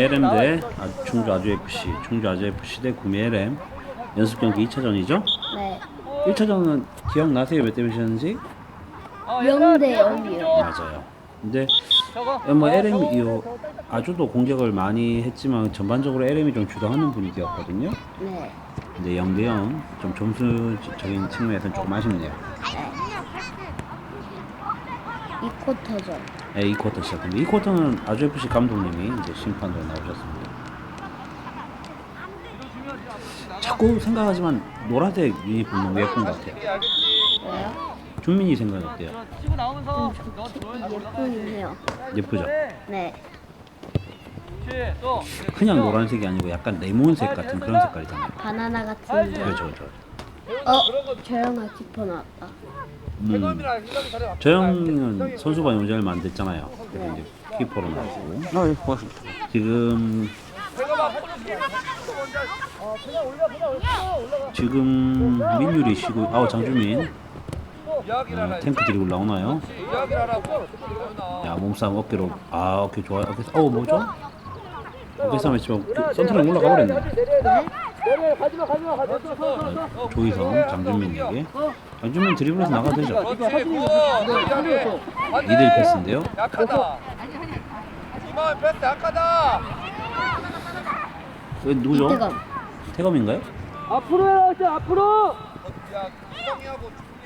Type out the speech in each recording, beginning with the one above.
구미 LM 대 아, 충주 아주 FC, 충주 아주 FC 대 구미 LM 연습 경기 2차전이죠? 네. 1차전은 기억나세요? 몇 대 몇이었는지? 0대 0이요. 맞아요. 근데 뭐 LM 이 아주도 공격을 많이 했지만 전반적으로 LM이 좀 주도하는 분위기였거든요. 네. 근데 0대 0, 좀 점수적인 측면에서는 조금 아쉽네요. 이 쿼터전. 네, 이 쿼터 시작합니다. 이 쿼터는 아주 FC 감독님이 이제 심판으로 나오셨습니다. 자꾸 생각하지만 노란색 유니폼 너무 예쁜 것 같아요. 왜요? 준민이 생각 어때요? 좀. 예쁘긴 해요. 예쁘죠? 네. 그냥 노란색이 아니고 약간 레몬색 같은 그런 색깔이잖아요. 바나나 같은 거. 그렇죠, 그렇죠. 어? 조영아 키퍼 나왔다. 음, 해검이랑 희감이 다리 저 형은 선수반 용장을 만들잖아요. 그래서 이제 키퍼로 나오고 아, 예, 고맙습니다. 지금 지금 민율이 쉬고 아우 장주민. 어, 탱크 드리블 나오나요? 야 몸싸움 어깨로 아 어깨 좋아요. 어깨 싸- 어우 뭐죠? 어깨 싸움 했지만 그 센터랑 올라가 버렸네. 내려 가지마 가지마 가지마. 조희성 장준민에게 장준민 드리블에서 나가도 되죠? 그렇지. 굿. 이들 패스인데요. 약하다. 이만 패스 약하다. 왜 누구죠? 이때가 태검인가요? 앞으로 해라 이제 앞으로. 야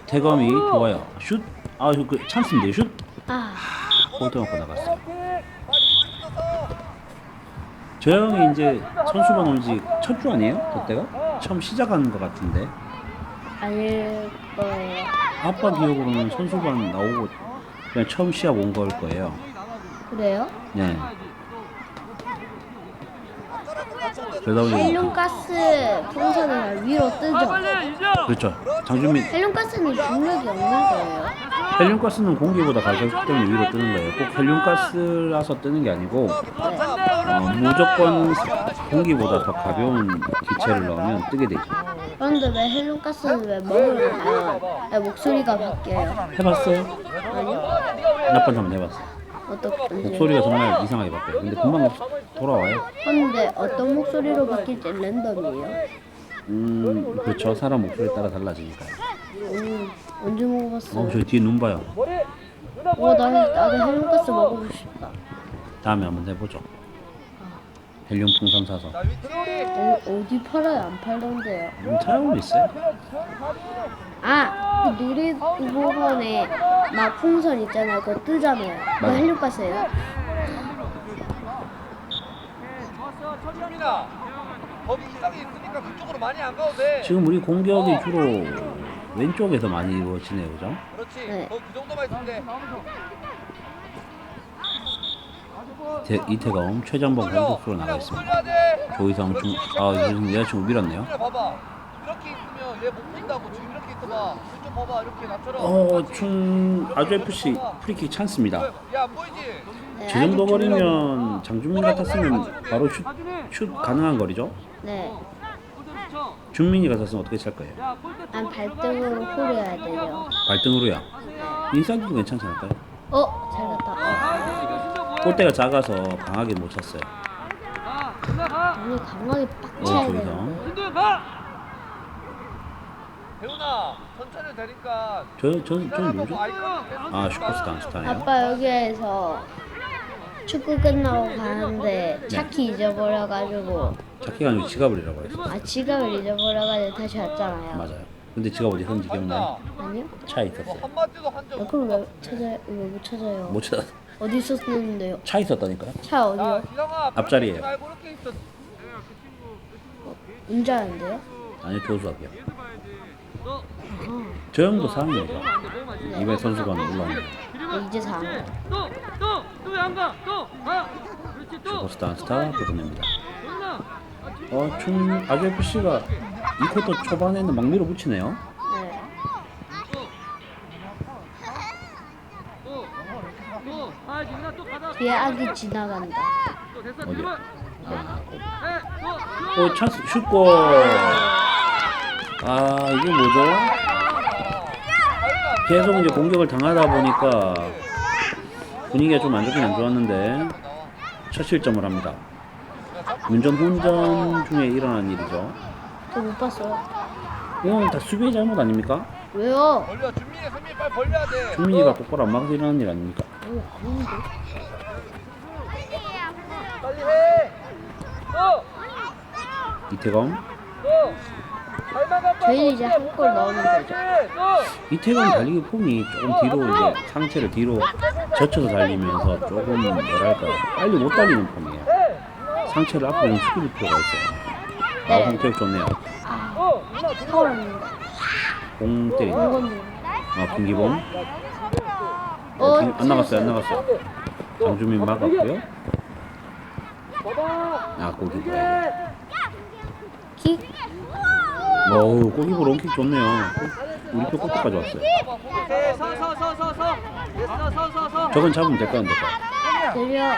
태검이 좋아요. 슛. 아, 이거 그 찬스인데 슛. 아 골대 맞고 나갔어요. 저 형이 이제 선수반 온지 첫 주 아니에요? 그때가? 처음 시작하는 것 같은데. 아닐 거예요. 아빠 기억으로는 선수반 나오고 그냥 처음 시합 온 걸 거예요. 그래요? 네. 그러다 보니 헬륨가스 풍선을 위로 뜨죠. 그렇죠. 장준민 헬륨가스는 중력이 없는 거예요. 헬륨가스는 공기보다 가볍기 때문에 위로 뜨는 거예요. 꼭 헬륨가스라서 뜨는 게 아니고 어, 무조건 공기보다 더 가벼운 기체를 넣으면 뜨게 되죠. 그런데 왜 헬륨가스는 왜 먹으면 왜 목소리가 바뀌어요? 해봤어요? 아니요? 몇번 한번 해봤어요. 어떻게 목소리가 정말 이상하게 바뀌어요. 근데 금방 돌아와요. 근데 어떤 목소리로 바뀔지 랜덤이에요? 음, 그렇죠. 사람 목소리에 따라 달라지니까요. 음, 언제 먹어봤어요? 어, 저기 뒤에 눈 봐요. 어, 나, 나도 헬륨가스 먹어보고 싶다. 다음에 한번 해보죠. 헬륨 풍선 사서. 어, 어디 팔아요? 안 팔던데요. 음, 찾아볼 수 있어요. 아, 그 놀이동원에 막 풍선 있잖아요. 그거 뜨잖아요. 그거 맞아. 헬륨가스예요? 거기 이상이 있으니까 그쪽으로 많이 안 가도 돼. 지금 우리 공격이 주로 왼쪽에서 많이 이루어지네요, 그죠? 그렇지. 네. 거기 그 정도만 있으면 돼. 대, 이태검 최전방 공격수로 나가 있습니다. 조이성 중, 아, 요즘 여자친구 밀었네요. 그래 봐봐. 이렇게 있으면 얘 못 본다고 지금 이렇게 있어봐. 좀 봐봐 이렇게 나처럼. 어, 충 아주 FC 프리킥 찬스입니다. 야안 보이지? 네, 저 정도 아직 거리면 장준민 같았으면 바로 슛, 슛 가능한 거리죠? 네. 준민이 같았으면 어떻게 찰 거예요? 난 발등으로 홀해야 돼요. 발등으로야. 인사이드도 괜찮지 않을까요? 어, 잘 갔다. 골대가 작아서 강하게 못 찼어요. 아니, 강하게 빡 어, 쳐야. 되는데. 배우나 천천히 되니까. 저, 저, 저는 지나가서 뭐죠? 뭐 아이콘 아, 슈퍼스타 스타네요. 아빠 여기에서 축구 끝나고 가는데 차키 잊어버려가지고 자기가 아니고 지갑을 잃어버렸어. 아 지갑을 잊어버려가지고 다시 왔잖아요. 맞아요. 근데 지갑 어디 있었는지 기억나요? 아니요? 차에 뭐 있었어요. 한마디도 한적 어, 그럼 왜 찾아 왜못 찾아요? 못 찾아. 어디 있었는데요? 차 있었다니까요? 차야 어디요? 기상아. 앞자리에요. 알고 이렇게 있어. 운전하는데요? 아니요, 교수학이요. 저 형도 4학년이죠. 이번에 선수반 올라오는 네, 이제 4학년. 또또또안 가. 또 가. 그렇지 또. 슈퍼스타 스타 보도입니다. 좋나. 어, 충 아주 FC가 이 쿼터 초반에는 막 밀어붙이네요. 네. 또또 아, 지민아 또 가다. 뒤에 아기 지나간다. 또 됐어. 어디? 지금. 아, 네. 또. 또. 어, 찬스 슛골. 아, 이게 뭐죠? 계속 이제 공격을 당하다 보니까 분위기가 좀 안 좋긴 안 좋았는데 첫 실점을 합니다. 운전 혼전 중에 일어난 일이죠. 저 못 봤어요. 이건 다 수비의 잘못 아닙니까? 왜요? 벌려 준민이 승민 빨리 벌려야 돼 준민이가 똑바로 안 막아서 일어난 일 아닙니까? 어, 아닌데. 빨리 해 또! 이태검 또! 저희 이제 한 골 넣으면 되죠. 또! 이태검 달리기 폼이 조금 뒤로 이제 상체를 뒤로 젖혀서 달리면서 조금 뭐랄까 빨리 못 달리는 폼이에요. 해! 상체를 앞으로 좀 숙일 필요가 있어요. 아, 네. 홍태욱 좋네요. 아, 서울입니다. 공. 이건데. 아, 김기범. 어, 어, 김- 안 나갔어요, 안 나갔어요. 장주민 막았고요. 아, 골키퍼. 킥. 어우, 골키퍼 롱킥 좋네요. 우리 표 골키까지 왔어요. 저건 잡으면 될 될까? 들려.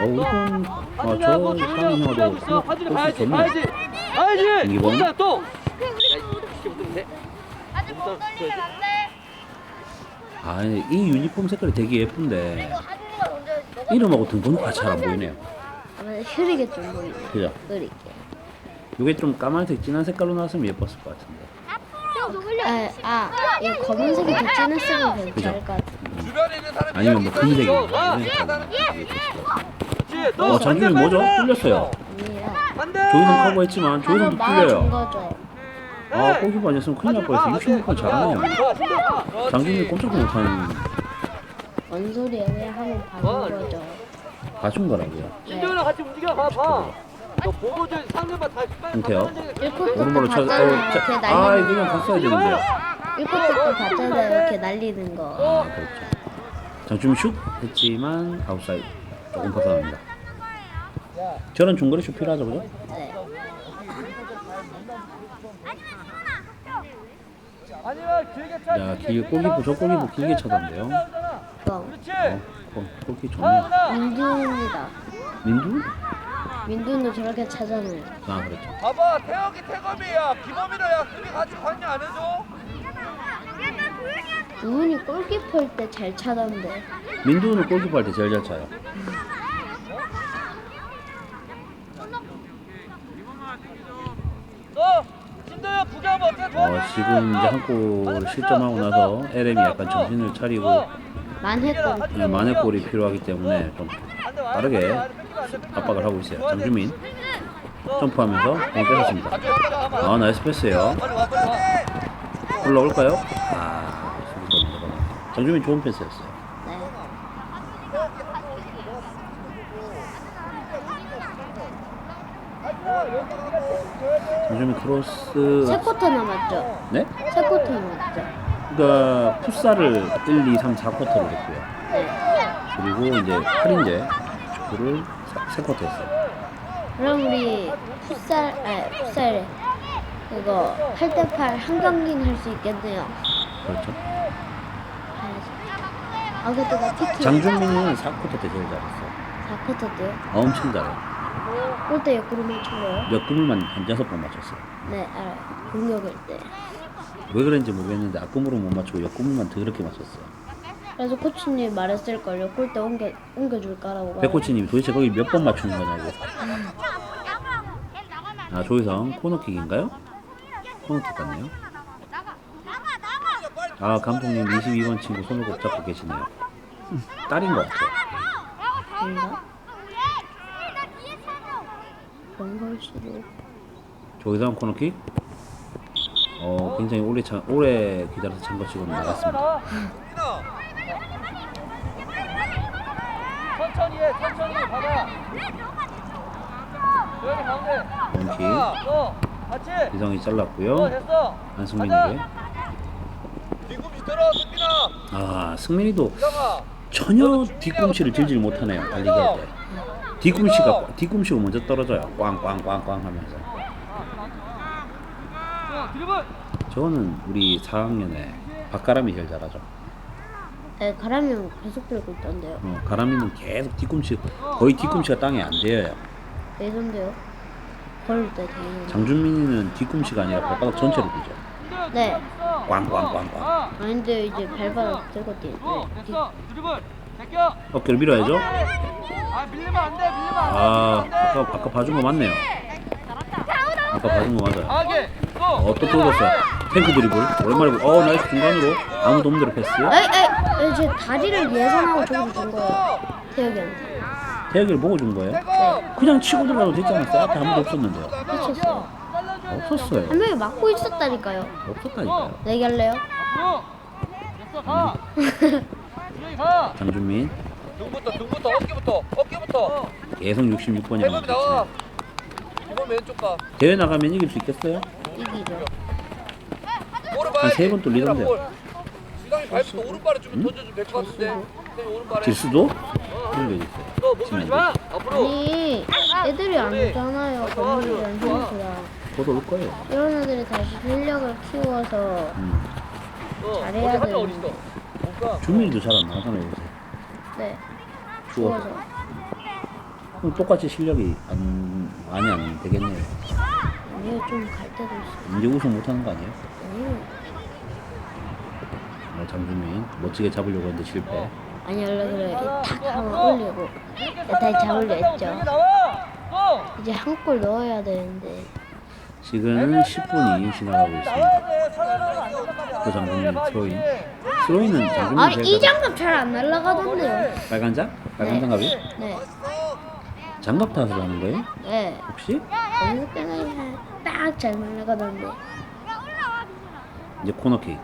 어, 우리 편, 아, 저 상인 형도 화질이 골키 봐야지 좋네. 봐야지. 자, 또 이렇게 붙으면 돼 아, 이 유니폼 색깔이 되게 예쁜데 이름하고 등번호가 잘 안 보이네요. 아마 흐리게 좀 보이네. 그죠? 흐리 게. 이게 좀 까만색 진한 색깔로 나왔으면 예뻤을 것 같은데. 아, 아, 이 검은색이 더 진했으면 괜찮을 것 같아. 주변에 있는 사람이 아니면 뭐 금색이 아, 같아요. 그렇지 또 어, 장준이 뭐죠? 뚫렸어요. 아니에요. 조이성 커버했지만 조이성도 막아준 뚫려요. 거죠. 아, 골키퍼 아니었으면 큰일 날 뻔했어. 66분 잘하네요. 장준이 꼼짝도 못하는 뭔 소리야? 그냥 한번 봐준 거죠. 봐준 거라고요. 신경이랑 같이 움직여 봐봐 너 보고 좀 상대방 다 빨리 홍태요? 가만히 1쿼터 때 오른발로 쳐, 어, 봤잖아요. 자, 이렇게 아, 날리는 그냥 갔어야 되는데요. 1쿼터 때 봤잖아요. 이렇게 날리는 거. 아, 그렇죠. 장준이 슛 했지만 아웃사이드 조금 벗어납니다. 저런 중거리 슛 필요하죠, 그죠? 네. 아니면 길게 차 자, 길 골키퍼 저 골키퍼 길게 쳐던데요. 그럼 그렇지 어, 골- 골키 좋네. 하나 민두입니다. 민두? 민두는 저렇게 차잖아요. 아, 그렇죠. 봐봐 태혁이 태검이야 야 수비 같이 관여 안 해줘 우은이 골키퍼일 때 잘 차던데. 민두는 골키퍼 할 때 제일 잘 차요. 너 어때 어, 지금 이제 한 골 실점하고 나서 LM이 약간 정신을 차리고 만회골. 네, 만회골이 필요하기 때문에 좀 빠르게 압박을 하고 있어요. 장주민 점프하면서 공 뺏었습니다. 아, 나이스 패스예요. 올라올까요? 아, 수비가. 장주민 좋은 패스였어요. 네. 장주민 크로스 세 쿼터 남았죠? 네? 세 쿼터 남았죠? 그러니까 풋살을 1, 2, 3, 4쿼터로 했고요. 네. 그리고 이제 8인제 축구를 3쿼터 했어요. 그럼 우리 풋살, 아, 풋살에 이거 8대8 한 경기는 할 수 있겠네요. 그렇죠. 아, 그때 나 티키 장준민은 4쿼터 때 제일 잘했어요. 4쿼터 때요? 엄청 잘해요. 골대 옆구리 거예요? 몇 금을만 한 여섯 번 맞췄어요. 네, 알아요. 공격일 때. 왜 그런지 모르겠는데 앞금으로 못 맞추고 옆금을만 더럽게 맞췄어요. 그래서 코치님 말했을걸요. 골대 옮겨, 옮겨줄 거라고. 말했- 백코치님이 도대체 거기 몇 번 맞추는 거냐고. 아 조희성 코너킥인가요? 코너킥 같네요. 아 감독님 22번 친구 손을 꼭 잡고 계시네요. 딸인 것 같아요. 뭔가? 그런 걸 수도. 조희성 코너킥. 어 굉장히 오래 차, 오래 기다려서 찬 것치고는 나갔습니다. 천천히 가운데. 또 같이 이성이 또 잘랐고요. 됐어 안승민에게. 뒤꿈치 들어 승민아 아 승민이도 이성아 전혀 뒤꿈치를 들질 못하네요. 달리기 할 때. 뒤꿈치가 뒤꿈치가 먼저 떨어져요. 꽝꽝꽝꽝 하면서. 자 드리블 저거는 우리 4학년에 박가람이 제일 잘하죠. 네, 가라면 계속 들고 있던데요. 어, 가람이는 계속 뒤꿈치 거의 뒤꿈치가 땅에 안 닿아요. 예전데요. 걸을 때 되는. 장준민이는 뒤꿈치가 아니라 발바닥 전체를 뛰죠. 네. 꽝꽝꽝꽝. 아닌데 이제 발바닥 들고. 어 됐어 드리블 제껴. 어깨를 밀어야죠. 아 밀리면 안 돼. 밀리면 안 돼. 아. 아까, 아까 봐준 거 맞네요. 아까 봐준 거 맞아요. 강하게. 또. 어, 또 뚫었어요. 탱크 드리블. 오랜만에, 보- 어, 나이스 중간으로. 아무도 없는 대로 패스. 에이 에이 제 다리를 예상하고 저기서 준 거예요 태혁이한테 태혁이를 보고 준 거예요? 네 그냥 치고 들어가도 되지 않았어요? 앞에 아무도 없었는데요. 미쳤어요 없었어요. 한 명이 막고 있었다니까요 없었다니까요. 내기할래요? 장준민 등부터 등부터 어깨부터 어깨부터. 계속 66번이랑 해범이 나와. 이번 왼쪽 가. 대회 나가면 이길 수 있겠어요? 이기죠 한 세번 뚫리던데요. 시강이 발부터 오른발에 좀 던져주면 될것 같은데. 시강이 오른발에. 질 수도? 그런 게 있어요. 너 몸들지 마. 앞으로. 아니 애들이 안 오잖아요 곧올 거예요. 이런 애들이 다시 실력을 키워서 음. 어, 잘해야 어디 한명 되는데. 가. 준민이도 잘 안 나가잖아요, 요새. 네 추워서. 그럼 똑같이 실력이 안, 많이 안 되겠네요. 아니요 좀 갈 때도 있어요 이제 우승 못하는 거 아니에요? 아니요 어, 장준민 멋지게 잡으려고 했는데 실패. 아니 원래 그래 탁 하면 올리고 다시 잡으려 했죠. 이제 한 골 넣어야 되는데 지금 10분이 지나가고 있습니다. 또 장군님 스로인. 스로이는 장준민 아니 이 장갑 잘 안 날아가던데요 빨간 장? 빨간 네. 장갑이? 네 장갑 탓을 하는 거예요? 네. 혹시? 어느 때는 딱잘 날아가던데 이제 코너킥.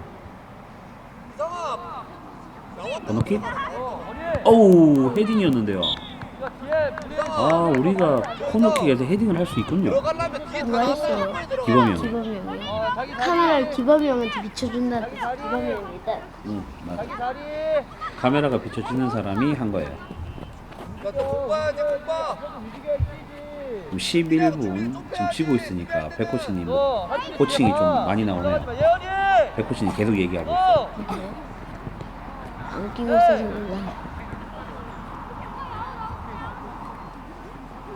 코너킥? 어? 어우 헤딩이었는데요. 거. 아 우리가 코너킥에서 헤딩을 할 수 있군요. 누가 했어요? 기범이 형. 기범이 형이요 어, 자기 자리. 카메라를 기범이 형한테 비춰준다 기범이 형이 일단 응 맞아. 카메라가 비춰지는 사람이 한 거예요. 지금 11분 지금 지고 있으니까 백코치님 코칭이 좀. 많이 나오네요. 백코치님 계속 얘기하고 있어요. 안 끼고 있어서 몰라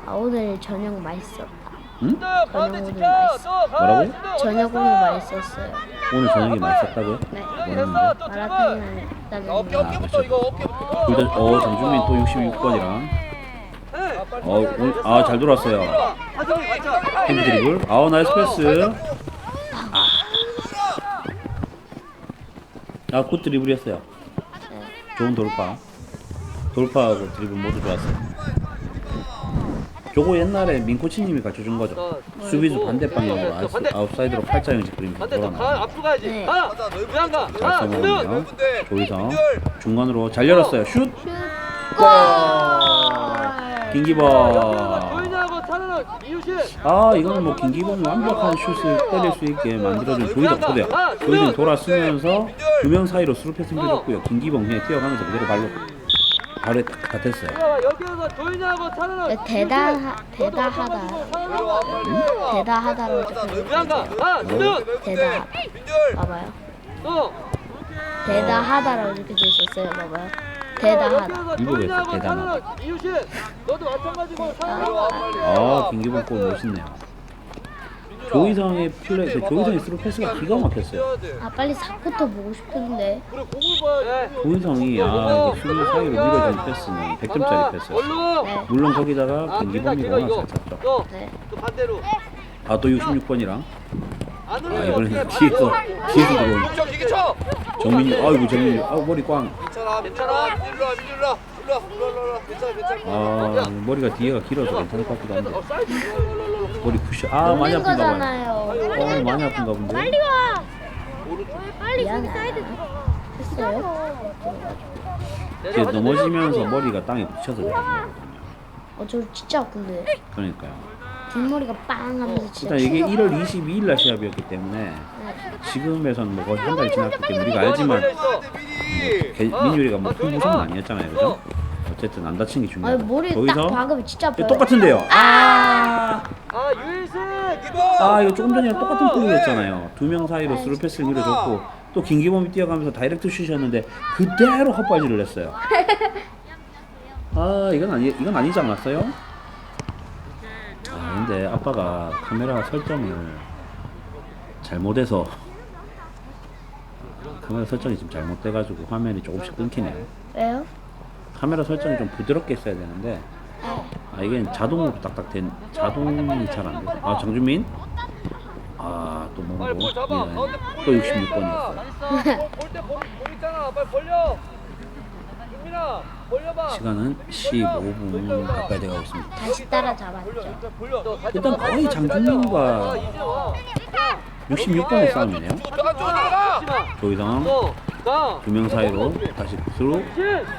아 오늘 저녁 맛있었다 응? 저녁. 오늘. 뭐라고요? 신동 저녁 오늘? 맛있었어요 오늘 저녁이 맛있었다고요? 네 뭐였는데? 또 마라탕이랑 자, 어깨 어깨부터 이거 어깨부터. 어 장준민 또 66번이랑 어 오늘 아잘 돌았어요. 핸드 드리블. 아우 나이스 패스. 아굿 드리블이었어요. 좋은 돌파. 돌파하고 드리블 모두 좋았어요. 저거 옛날에 민코치님이 가르쳐준 거죠. 수비수 반대 방향으로 아웃- 아웃사이드로 팔자 형식 그림 반대 더 돌아나. 가. 앞으로 가야지. 네. 가. 그냥 가. 잘 가. 써먹었네요. 조이성 중간으로 잘 열었어요. 슛. 골! 김기범. 아 이거는 뭐 김기범이 완벽한 슛을 때릴 수 있게 만들어준 조이덕 초대요. 조이덕 돌아서면서 두 명 사이로 스루 패스 밀어줬고요. 김기범 그냥 뛰어가면서 그대로 발로 발에 딱 조이냐고 차는 네, 대다 대다하다 대다하다로 가. 가. 준우. 대다 봐봐요 또. 대다하다라고 이렇게 돼 있었어요 봐봐요 대다하다 이거 왜 대단하다. 이유식. 너도 마찬가지고 아 김기범 골 멋있네요. 조이성의 플레이, 그 조이성의 스루 패스가 기가 막혔어요. 아 빨리 4쿼터 보고 싶은데 그래 공을 봐야 돼. 조이성이 아 이게 수비 사이로 밀어준 패스는 100점짜리 패스였어요. 얼른. 네. 물론 거기다가 아, 김기범이 워낙 잘 찼죠. 또, 네. 또 반대로. 아 또 66번이랑 안 아. 이번에는 그냥 뒤에서. 뒤에서 들어온. 정민이 아이고 정민이 아 머리 꽝. 괜찮아, 괜찮아. 일로 와, 일로 와, 일로 와, 일로 와, 일로 와. 괜찮아, 괜찮아. 아 머리가 뒤에가 길어서 괜찮을 것 같기도 한데 어, 사이드. 와, 와, 와. 머리 푸시 아 많이 아픈가 봐요. 거잖아요 어 많이 아픈가 본데. 미안해 했어요? 이제 넘어지면서 머리가 땅에 부딪혀서 그래요. 어 저 진짜 아픈데 그러니까요. 뒷머리가 빵 하면서 진짜 일단 이게 충격- 1월 22일 날 시합이었기 때문에 네. 지금에서는 뭐 거의 한 달이 지났기 때문에 우리가 알지만 개- 민율이가 뭐 큰 부상은 아니었잖아요, 그죠? 어쨌든 안 다친 게 중요하다. 머리 딱 여기서 박으면 진짜 아파요 똑같은데요. 아, 아, 유일식. 아 이거 조금 전이랑 똑같은 플레이였잖아요. 두 명 사이로 스루 패스를 밀어줬고 또 김기범이 뛰어가면서 다이렉트 슛이었는데 그대로 헛발질을 했어요. 아 이건 아니 이건 아니지 않았어요? 아 근데 아빠가 카메라 설정을 잘못해서 카메라 설정이 지금 잘못돼가지고 화면이 조금씩 끊기네요. 왜요? 카메라 설정이 좀 부드럽게 있어야 되는데 아 이게 자동으로 딱딱 된 자동이 잘 안 돼. 아 장준민 아또 뭐고 볼 잡아. 가운데 또 66번이었어. 볼때 볼, 볼 있잖아. 빨리 벌려. 윤민아, 벌려봐. 시간은 15분 가까이 돼가고 있습니다. 다시 따라잡았죠. 벌려. 일단 거의 장준민과 와. 66번의 싸움이네요. 들어가 들어가. 조이성 너, 나. 두명 사이로 다시 굿으로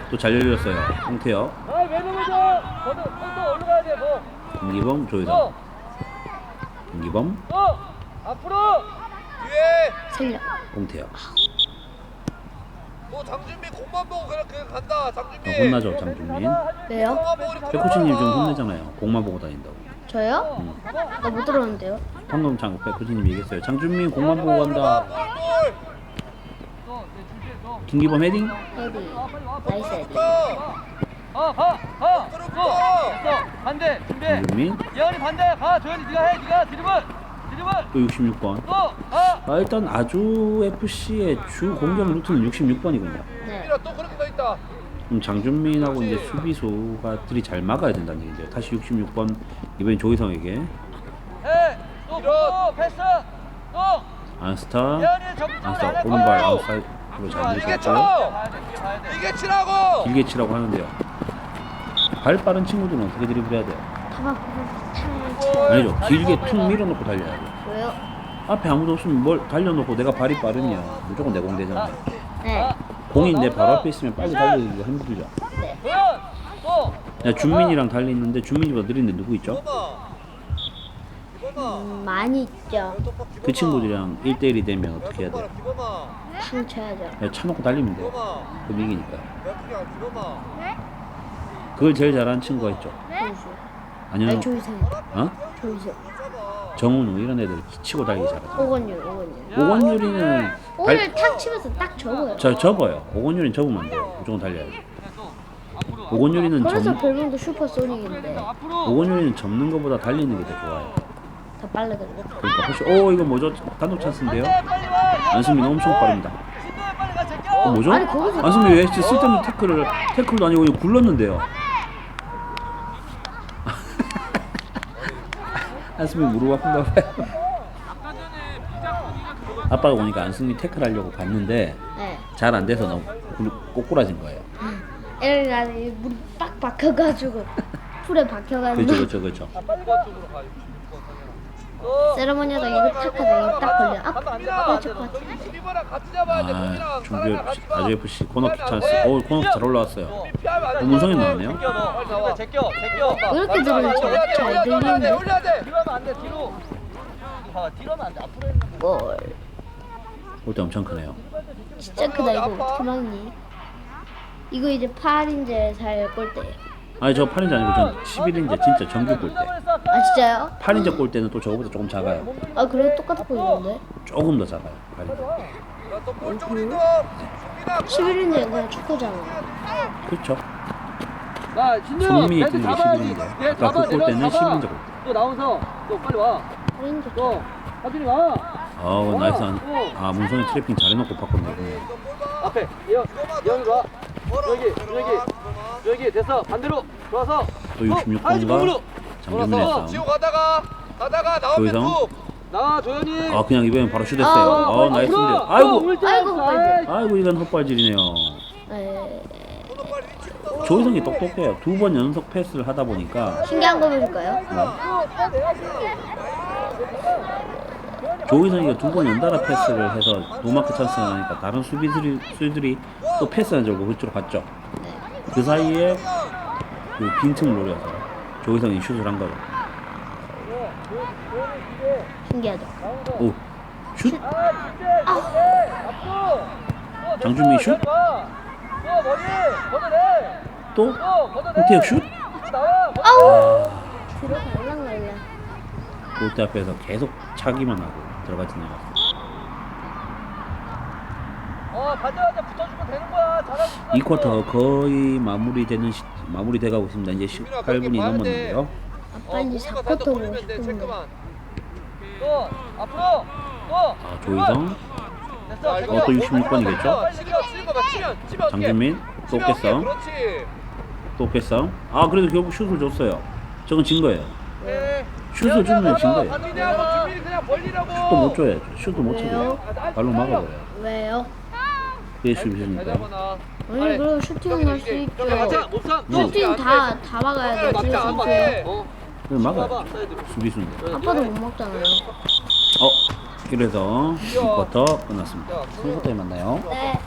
또 잘 열렸어요. 홍태혁, 아. 뭐. 김기범, 조이성, 너, 김기범, 너. 앞으로. 뒤에. 살려. 홍태혁. 너 장준민 공만 보고 그냥 그냥 간다. 어, 장준민. 혼나죠 장준민. 왜요? 백코치님 좀. 혼내잖아요. 공만 보고 다닌다고. 저요? 응. 나못 들었는데요. 방금 장 백코치님 얘기했어요. 장준민 공만 보고 간다. 김기범 헤딩. 헤디. 나이스 헤디. 어, 가, 가. 됐어. 반대, 준비. 장준민 예언이 반대. 가, 조현이 네가 해. 네가 드리블. 드리블. 또 66번. 또, 가. 아 일단 아주 FC의 주 공격 루트는 66번이군요. 네. 또 그렇게 더 있다. 그럼 장준민하고 이제 수비수가 들이 잘 막아야 된다는 얘기죠. 다시 66번 이번엔 조희성에게. 또. 패스. 또. 안스타 안스타 오른발 더. 아웃사이드로 잘. 있고요. 이게 치라고. 길게 치라고 하는데요. 발 빠른 친구들은 어떻게 드리블해야 돼요? 아니죠. 길게 툭 밀어놓고 달려야 돼요. 왜요? 앞에 아무도 없으면 뭘 달려놓고 내가 발이 빠르면 무조건 내공 되잖아요. 네. 공이 내 바로 앞에 있으면 빨리 달리기가 힘들죠. 네. 야, 준민이랑 달리는데 준민이보다 느린데 누구 있죠? 음, 많이 있죠. 그 친구들이랑 1대1이 되면 어떻게 해야 돼요? 기범아. 팡 쳐야죠. 그냥 차놓고 달리면 돼요. 기범아. 그럼 이기니까. 야. 그걸 제일 잘하는 친구가 있죠. 조이수. 아니요. 아니 조이수. 어? 조이수. 정은우 이런 애들 치고 달리기 잘하죠. 오건율 오건율. 오건율이는 오늘 발, 탁 치면서 딱 접어요. 저 접어요. 오건율이는 접으면 안 돼요. 무조건 달려야 돼요. 오건율이는 그래서 접, 별명도 슈퍼소닉인데 오건율이는 접는 것보다 달리는 게 더 좋아요. 더 빠르거든요. 그러니까 혹시 오 이거 뭐죠? 단독 찬스인데요? 안수민 엄청 빠릅니다. 어 뭐죠? 아니, 거기서- 안수민 왜 쓸데없는 태클을 태클도 아니고 그냥 굴렀는데요? 안수민 무릎 아픈가 봐요. 아빠가 오니까 안수민 태클 하려고 갔는데 네. 잘 안 돼서 너무 굴- 꼬꾸라진 거예요. 애가 물이 빡 박혀가지고 풀에 박혀가지고 그렇죠, 그렇죠, 그렇죠. 쪽으로 가. 또. 세레머니하다 이거 탁 하다 이거 딱 걸려. 아, 꽂힐 것너 같은데. 22번랑 같이 잡아야 돼. 아, 중교. 아주 FC 코너킥 찬스. 돼. 오 코너킥 잘 올라왔어요. 피하면 안 돼. 어, 문성현 나왔네요. 왜 이렇게 들으면 잘- 들리는데? 뒤로 하면 안 돼. 뒤로. 봐, 뒤로 하면 안 돼. 앞으로 있 골대 엄청 크네요. 진짜 크다 이거 어떻게 막니? 이거 이제 8인제 살 골대예요. 아니 저 8인자 아니고 전 11인자 진짜 정규 골대. 아 진짜요? 8인자 골대는 또 저거보다 조금 작아요. 아 그래도 똑같아 보이는데? 조금 더 작아요. 8인자. 야, 또볼 쪽으로 이동. 수빈아, 11인제 그냥 축구잖아. 그렇죠. 손흥민이 뛰는 게 11인자. 아까 그 골대는 11인자 골대. 또 나와서 또 빨리 와. 8인제 또 하준이 와. 아우 나이스 한. 아 문성이 트래핑 잘해놓고 바꿨네. 앞에 여 여기 와. 여기 여기 여기 됐어 반대로 좋아서. 또 66번가 장정민의 싸움. 지호 가다가 가다가 나오면 조이성? 툭. 나와 조현이. 아 그냥 이번엔 바로 슛했어요. 아, 아 나이스인데. 아이고 아이고, 헛발질. 아이고 이건 헛발질이네요. 에... 조희성이 똑똑해요. 두 번 연속 패스를 하다 보니까 신기한 거 보실까요? 조희성이가 두 번 연달아 패스를 해서 노마크 찬스가 나니까 다른 수비들이 수비들이 또 패스한 줄 알고 그쪽으로 갔죠. 네. 그 사이에 그 빈틈을 노려서 조희성이 슛을 한 거죠. 신기하죠? 오, 슛? 아. 장준민 슛? 또. 홍태혁 슛? 아우! 들어갈랑갈랑. 골대 앞에서 계속 차기만 하고 들어가지는 않았어요. 어 가자마자 붙어주면 되는 거야. 잘하고. 이 쿼터 거의 마무리되는 시, 마무리돼가고 있습니다. 이제 18분이 넘었는데요. 아, 빨리 4쿼터로 싶은데. 또 앞으로 또. 아, 조희성, 됐어. 어, 또 66번 이겠죠? 빨리 치면 치는 거봐 치면 치면 어떡해. 장준민, 또. 깼어. 또 패싸움. 아 그래도 결국 슛을 줬어요. 저건 진 거예요. 네. 슛을 주면 진 거예요. 슛도 못 줘야죠. 슛도 못 쳐요. 발로 막아버려요. 왜요? 그게. 잡아놔. 아니 그럼 슈팅은 할 수 있죠. 슈팅 다 다 막아야 돼. 그래서. 어. 그럼 막아요. 수비수인데. 아빠도 못 먹잖아요. 어, 그래서 6쿼터 끝났습니다. 3쿼터에 만나요. 네.